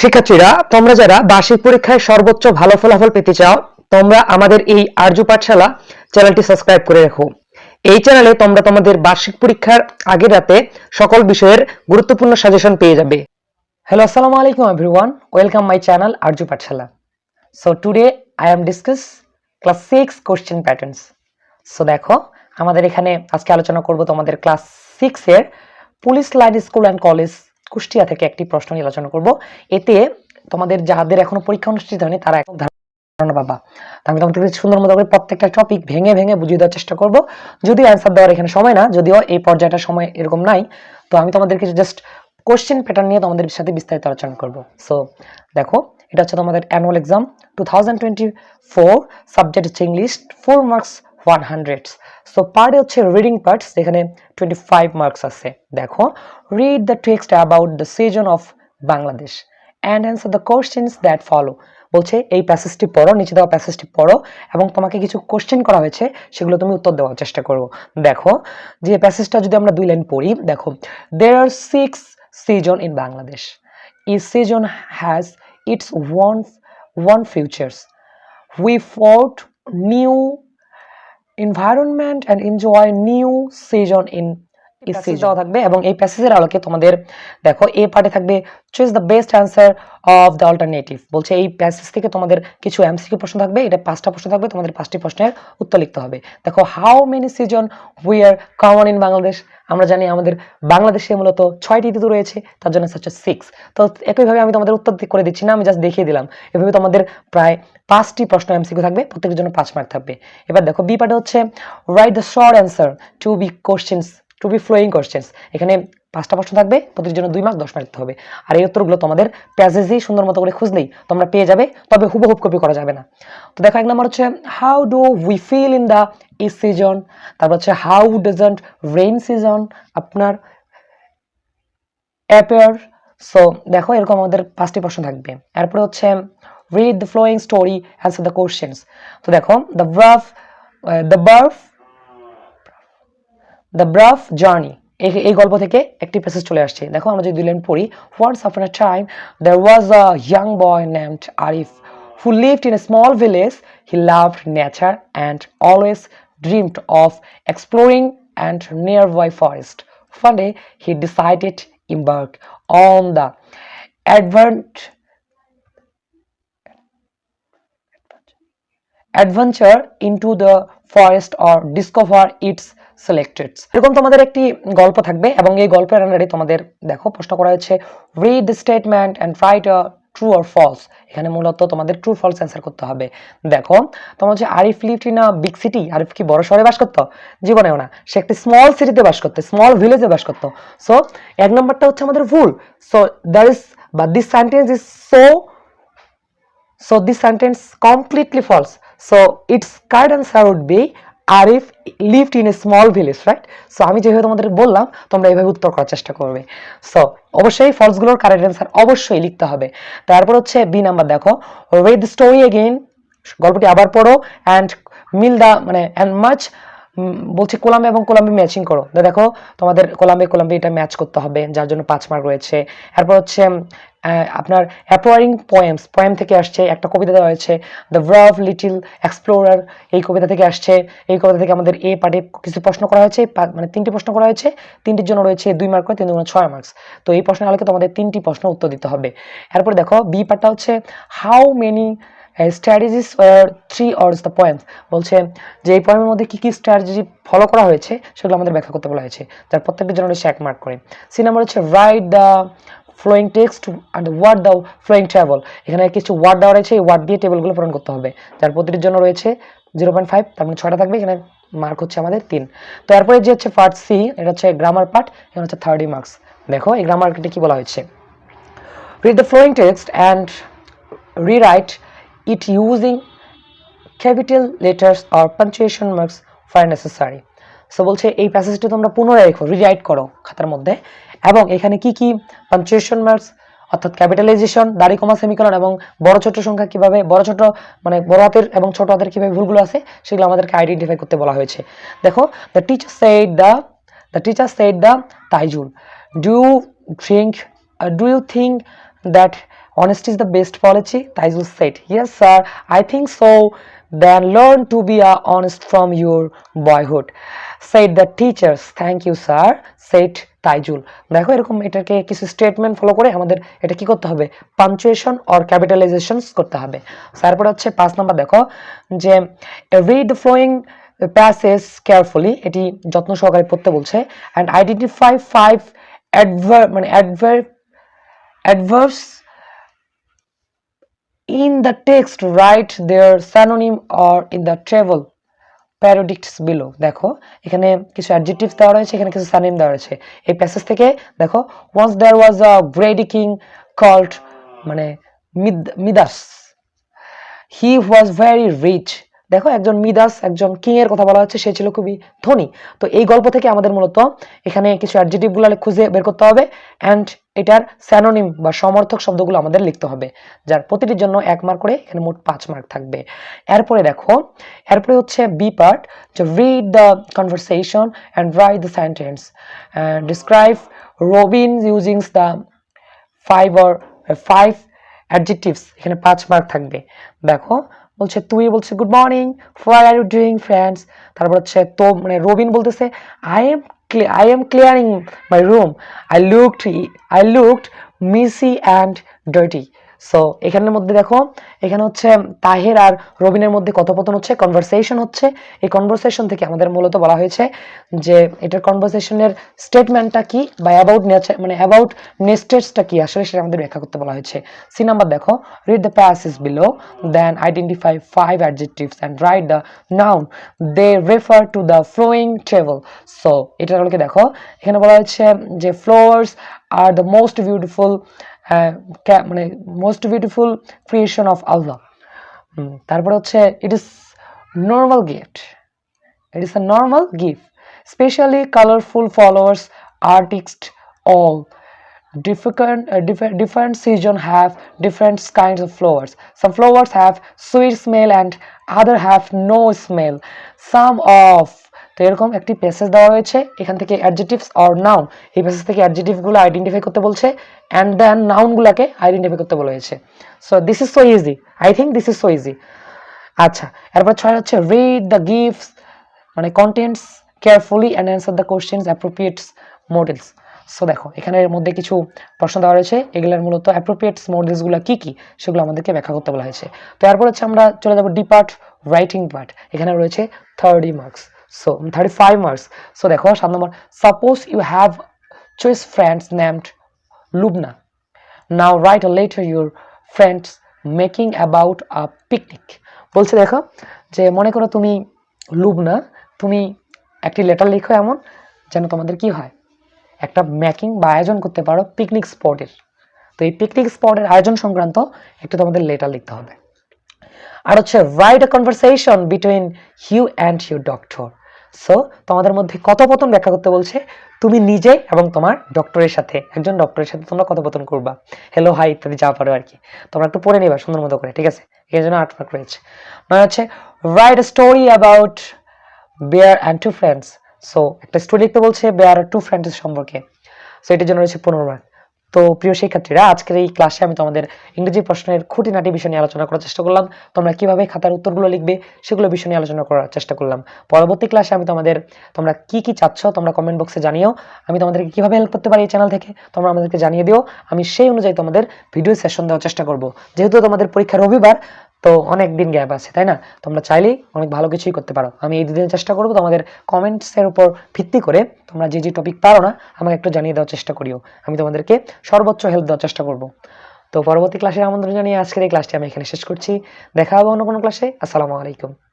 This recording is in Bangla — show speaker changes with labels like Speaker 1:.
Speaker 1: শিক্ষার্থীরা, তোমরা যারা বার্ষিক পরীক্ষায় সর্বোচ্চ ভালো ফলাফল পেতে চাও, তোমরা আমাদের এই আর্য পাঠশালা চ্যানেলটি সাবস্ক্রাইব করে রাখো। এই চ্যানেলে তোমরা তোমাদের বার্ষিক পরীক্ষার আগের রাতে সকল বিষয়ের গুরুত্বপূর্ণ সাজেশন পেয়ে যাবে। হ্যালো আসসালামু আলাইকুম everyone welcome my channel Arya Pathshala. So today I am discuss class six question patterns so দেখো, আমাদের এখানে আজকে আলোচনা করব তোমাদের ক্লাস সিক্সের police line school and college Kushtia থেকে একটি প্রশ্ন নিয়ে আলোচনা করব। এতে তোমাদের যাদের এখনও পরীক্ষা অনুষ্ঠিত হয়নি, তারা এখন ধারণা পাবা। আমি তোমাদেরকে সুন্দর মতো করে প্রত্যেকটা টপিক ভেঙে ভেঙে বুঝিয়ে দেওয়ার চেষ্টা করব। যদি অ্যান্সার দেওয়ার এখানে সময় না, যদিও এই পর্যায়টা সময় এরকম নাই, তো আমি তোমাদেরকে জাস্ট কোশ্চেন প্যাটার্ন নিয়ে তোমাদের সাথে বিস্তারিত আলোচনা করব। সো দেখো, এটা হচ্ছে তোমাদের annual exam two thousand twenty four subject হচ্ছে English four marks one hundred so per day হচ্ছে রিডিং পার্টস যেখানে টোয়েন্টি ফাইভ মার্কস আছে। দেখো read the text about the season of Bangladesh and answer the questions that follow বলছে, এই প্যাসেজটি পড়ো, নিচে দেওয়া প্যাসেজটি পড়ো এবং তোমাকে কিছু কোশ্চেন করা হয়েছে, সেগুলো তুমি উত্তর দেওয়ার চেষ্টা করো। দেখো, যে প্যাসেজটা যদি আমরা দুই লাইন পড়ি, দেখো there are six season in Bangladesh each season has its one one features we fought new environment and enjoy new season in passage দেওয়া থাকবে এবং এই প্যাসেজের আলোকে তোমাদের দেখো এ পার্টে থাকবে choose the best answer of the alternative বলছে এই প্যাসেজ থেকে তোমাদের কিছু এমসিকিউ প্রশ্ন থাকবে এটা পাঁচটা প্রশ্ন থাকবে তোমাদের পাঁচটি প্রশ্নের উত্তর লিখতে হবে। দেখো how many season common in Bangladesh আমরা জানি আমাদের বাংলাদেশে মূলত ছয়টি ঋতু রয়েছে তার জন্য হচ্ছে সিক্স তো একইভাবে আমি তোমাদের উত্তর করে দিচ্ছি না আমি জাস্ট দেখিয়ে দিলাম। এভাবে তোমাদের প্রায় পাঁচটি প্রশ্ন এমসিকিউ থাকবে প্রত্যেকের জন্য পাঁচ মার্ক থাকবে। এবার দেখো বি পার্টে হচ্ছে write the short answer to be questions to be following questions এখানে পাঁচটা প্রশ্ন থাকবে প্রতিটির জন্য দুই মার্ক দশ মার্ক হবে। আর এই উত্তরগুলো তোমাদের প্যাসেজেই সুন্দর মতো করে খুঁজলেই তোমরা পেয়ে যাবে, তবে হুবহুব কপি করা যাবে না। তো দেখো এক নম্বর হচ্ছে how do we feel in the E season তারপর হচ্ছে হাউ ডাজন্ট রেইন সিজন আপনার অ্যাপেয়ার সো দেখো এরকম আমাদের পাঁচটি প্রশ্ন থাকবে। এরপরে হচ্ছে read the following story answer the questions তো দেখো দ্য ব্রাফ দ্য বার্ফ দ্য ব্রাফ জার্নি এই গল্প থেকে একটি প্যাসেজ চলে আসছে দেখো আমরা যদি দুই লাইন পড়ি once after a time there was a young boy named Arif who lived in a small village he loved nature and always dreamed of exploring and nearby forest one day he decided embark on the advent adventure into the forest or discover its selected এরকম তোমাদের একটি গল্প থাকবে এবং এই গল্পের আন্ডারে তোমাদের, দেখো, প্রশ্ন করা হয়েছে read statement and write a true or false এখানে মূলত তোমাদের ট্রু ফলস অ্যান্সার করতে হবে। দেখো, তোমার হচ্ছে Arif lived in a big city Arif কি বড় শহরে বাস করতো? জীবনেও না। সে একটি স্মল সিটিতে বাস করতো স্মল ভিলেজে বাস করতো। সো এক নম্বরটা হচ্ছে আমাদের ভুল। সো দ্যার ইজ বা this sentence is so So this sentence completely false. So, its correct answer would be Arif lived in a small village, right? So আমি যেভাবে তোমাদের বললাম তোমরা এইভাবে উত্তর করার চেষ্টা করবে। সো অবশ্যই ফলসগুলোর কারেক্ট অ্যান্সার অবশ্যই লিখতে হবে। তারপর হচ্ছে বি নাম্বার দেখো। রিড স্টোরি এগেইন গল্পটি আবার পড়ো। অ্যান্ড মিল দা মানে অ্যান্ড মাচ বলছে কোলাম্বি এবং কোলাম্বি ম্যাচিং করো। দেখো তোমাদের কোলাম্বি কোলাম্বি এটা ম্যাচ করতে হবে যার জন্য পাঁচ মার্ক রয়েছে। এরপর হচ্ছে আপনার অ্যাপোয়ারিং পোয়েমস পোয়েম থেকে আসছে, একটা কবিতা দেওয়া হয়েছে দ্য ব্রাভ লিটিল এক্সপ্লোরার এই কবিতা থেকে আসছে, এই কবিতা থেকে আমাদের এ পার্টে কিছু প্রশ্ন করা হয়েছে মানে তিনটি প্রশ্ন করা হয়েছে, তিনটির জন্য রয়েছে দুই মার্ক করে তিন দুগুণ ছয় মার্কস তো এই প্রশ্নের আলোকে তোমাদের তিনটি প্রশ্ন উত্তর দিতে হবে। এরপর দেখো বি পার্টটা হচ্ছে how many strategies were three অর্স the poems বলছে যে এই পোয়েমের মধ্যে কী কী স্ট্র্যাটেজি ফলো করা হয়েছে, সেগুলো আমাদের ব্যাখ্যা করতে বলা হয়েছে। যার প্রত্যেকটির জন্য রয়েছে এক মার্ক করে। সি নাম্বার হচ্ছে write the following text and word দাও ফ্লোয়িং ট্রাভেল এখানে কিছু ওয়ার্ড দেওয়া রয়েছে, এই ওয়ার্ড দিয়ে টেবিলগুলো পূরণ করতে হবে। যার প্রতিটির জন্য রয়েছে জিরো পয়েন্ট ফাইভ তার মানে ছয়টা থাকবে, এখানে মার্ক হচ্ছে আমাদের তিন। তো এরপরে যে হচ্ছে পার্ট সি এটা হচ্ছে গ্রামার পার্ট এখানে হচ্ছে থার্টি মার্কস দেখো, এই গ্রামারটি কি বলা হয়েছে? Read the flowing text and rewrite it using capital letters or punctuation marks for necessary so বলছে, এই প্যাসেজটি তোমরা পুনরায় লেখো রিরাইট করো খাতার মধ্যে। এবং এখানে কি কি? পাঞ্চুয়েশন মার্কস অর্থাৎ ক্যাপিটালাইজেশন দাড়ি কমা সেমিকলন এবং বড় ছোট সংখ্যা কীভাবে, বড় ছোট মানে বড় হাতের এবং ছোট হাতের কীভাবে ভুলগুলো আছে, সেগুলো আমাদেরকে আইডেন্টিফাই করতে বলা হয়েছে। দেখো the teacher said the the teacher said the Taizul. Do drink do you think that honest is the best policy taizul said yes sir I think so. Then learn to be honest from your boyhood, said the teachers. Thank you, sir, said Taizul দেখো এরকম এটাকে কিছু স্টেটমেন্ট ফলো করে আমাদের এটা কি করতে হবে? পাঞ্চুয়েশন অর ক্যাপিটালাইজেশন করতে হবে। তারপরে হচ্ছে পাঁচ নাম্বার দেখো, যে রিড ফ্লোয়িং প্যাসেজ কেয়ারফুলি এটি যত্ন সহকারে পড়তে বলছে অ্যান্ড আইডেন্টিফাই ফাইভ অ্যাডভার মানে adverb adverbs in the text, write their synonym or in the table প্যারোডিক্টস বিলো দেখো, এখানে কিছু অ্যাডজেক্টিভস দেওয়া রয়েছে, এখানে কিছু সানিম দেওয়া রয়েছে। এই প্যাসেজ থেকে, দেখো once there was a greedy king called মানে Midas he was very rich দেখো, একজন মিদাস, একজন কিং এর কথা বলা হচ্ছে, সে ছিল খুবই ধনী। তো এই গল্প থেকে আমাদের মূলত এখানে কিছু অ্যাডজেক্টিভগুলো খুঁজে বের করতে হবে অ্যান্ড এটার স্যানোনিম বা সমর্থক শব্দগুলো আমাদের লিখতে হবে, যার প্রতিটির জন্য এক মার্ক করে এখানে মোট পাঁচ মার্ক থাকবে। এরপরে দেখো, এরপরে হচ্ছে বি পার্ট যে read the conversation and write the sentence describe Robin using the five or five adjectives এখানে পাঁচ মার্ক থাকবে। দেখো বলছে, তুই বলছে good morning where are you doing friends তারপর হচ্ছে তো মানে রবিন বলতেছে I am I am clearing my room I looked I looked messy and dirty so এখানের মধ্যে দেখো, এখানে হচ্ছে তাহের আর রবিনের মধ্যে কথোপকথন হচ্ছে কনভারসেশন হচ্ছে। এই কনভারসেশন থেকে আমাদের মূলত বলা হয়েছে যে, এটার কনভারসেশনের স্টেটমেন্টটা কি বা অ্যাবাউট মানে অ্যাবাউট নেস্টেডসটা কি আসলে সেটা আমাদের ব্যাখ্যা করতে বলা হয়েছে। সি নাম্বার দেখো read the passage below then identify five adjectives and write the noun they refer to the following travel so এটা হলকে দেখো, এখানে বলা হচ্ছে যে flowers are the most beautiful মানে most beautiful creation of Allah তারপরে হচ্ছে it is normal gift it is a normal gift specially colourful followers artist all uh, different different season have different kinds of flowers some flowers have sweet smell and other have no smell some of তো এরকম একটি প্যাসেজ দেওয়া হয়েছে। এখান থেকে অ্যাডজেটিভস অর নাউন এই প্যাসেজ থেকে অ্যাডজেটিভগুলো আইডেন্টিফাই করতে বলছে অ্যান্ড দেন নাউনগুলোকে আইডেন্টিফাই করতে বলা হয়েছে। So this is so easy I think this is so easy আচ্ছা এরপর ছয় হচ্ছে রিড দ্য গিফটস মানে contents carefully and answer the questions appropriates models so দেখো এখানের মধ্যে কিছু প্রশ্ন দেওয়া রয়েছে। এগুলোর মূলত অ্যাপ্রোপ্রিয়েটস মডেলসগুলো কী কী, সেগুলো আমাদেরকে ব্যাখ্যা করতে বলা হয়েছে। তো এরপর হচ্ছে আমরা চলে যাব ডি পার্ট রাইটিং পার্ট এখানে রয়েছে thirty marks so 35 marks so, দেখো, সাত নম্বর, suppose you have choice friends named Lubna. Now, write a letter your friends making about a picnic. বলছে, দেখো, যে মনে করো তুমি লুবনা তুমি একটি লেটার লিখো এমন যেন তোমাদের কি হয়? একটা মেকিং বা আয়োজন করতে পারো পিকনিক স্পটের তো এই পিকনিক স্পটের আয়োজন সংক্রান্ত একটু তোমাদের লেটার লিখতে হবে। আর হচ্ছে write a conversation between you and your doctor so তোমাদের মধ্যে কথোপকথন ব্যাখ্যা করতে বলছে, তুমি নিজে এবং তোমার ডক্টরের সাথে, একজন ডক্টরের সাথে তোমরা কথোপকথন করবা। হ্যালো হাই ইত্যাদি যা পারো আর কি তোমরা একটু পড়ে নিবা, সুন্দর মতো করে, ঠিক আছে? এর জন্য আট মার্ক রয়েছে। নয় হচ্ছে write story about bear and two friends so একটা স্টোরি লিখতে বলছে বেয়ার টু ফ্রেন্ডস সম্পর্কে। সো এটার জন্য রয়েছে পনেরো মার্ক তো প্রিয় শিক্ষার্থীরা, আজকের এই ক্লাসে আমি তোমাদের ইংরেজি প্রশ্নের খুঁটিনাটি বিষয় নিয়ে আলোচনা করার চেষ্টা করলাম। তোমরা কীভাবে খাতার উত্তরগুলো লিখবে সেগুলো বিষয় নিয়ে আলোচনা করার চেষ্টা করলাম। পরবর্তী ক্লাসে আমি তোমাদের, তোমরা কি কি চাচ্ছ তোমরা কমেন্ট বক্সে জানিও। আমি তোমাদেরকে কীভাবে হেল্প করতে পারি এই চ্যানেল থেকে, তোমরা আমাদেরকে জানিয়ে দিও। আমি সেই অনুযায়ী তোমাদের ভিডিও সেশন দেওয়ার চেষ্টা করব। যেহেতু তোমাদের পরীক্ষা রবিবার তো অনেক দিন গ্যাপ আছে, তাই না? তোমরা চাইলেই অনেক ভালো কিছুই করতে পারো। আমি এই দুদিন চেষ্টা করব তোমাদের কমেন্টসের উপর ভিত্তি করে তোমরা যে যে টপিক পারো না, আমাকে একটু জানিয়ে দেওয়ার চেষ্টা করিও। আমি তোমাদেরকে সর্বোচ্চ হেল্প দেওয়ার চেষ্টা করব। তো পরবর্তী ক্লাসের আমন্ত্রণ জানিয়ে আজকের এই ক্লাসটি আমি এখানে শেষ করছি। দেখা হবে অন্য কোনো ক্লাসে আসসালামু আলাইকুম।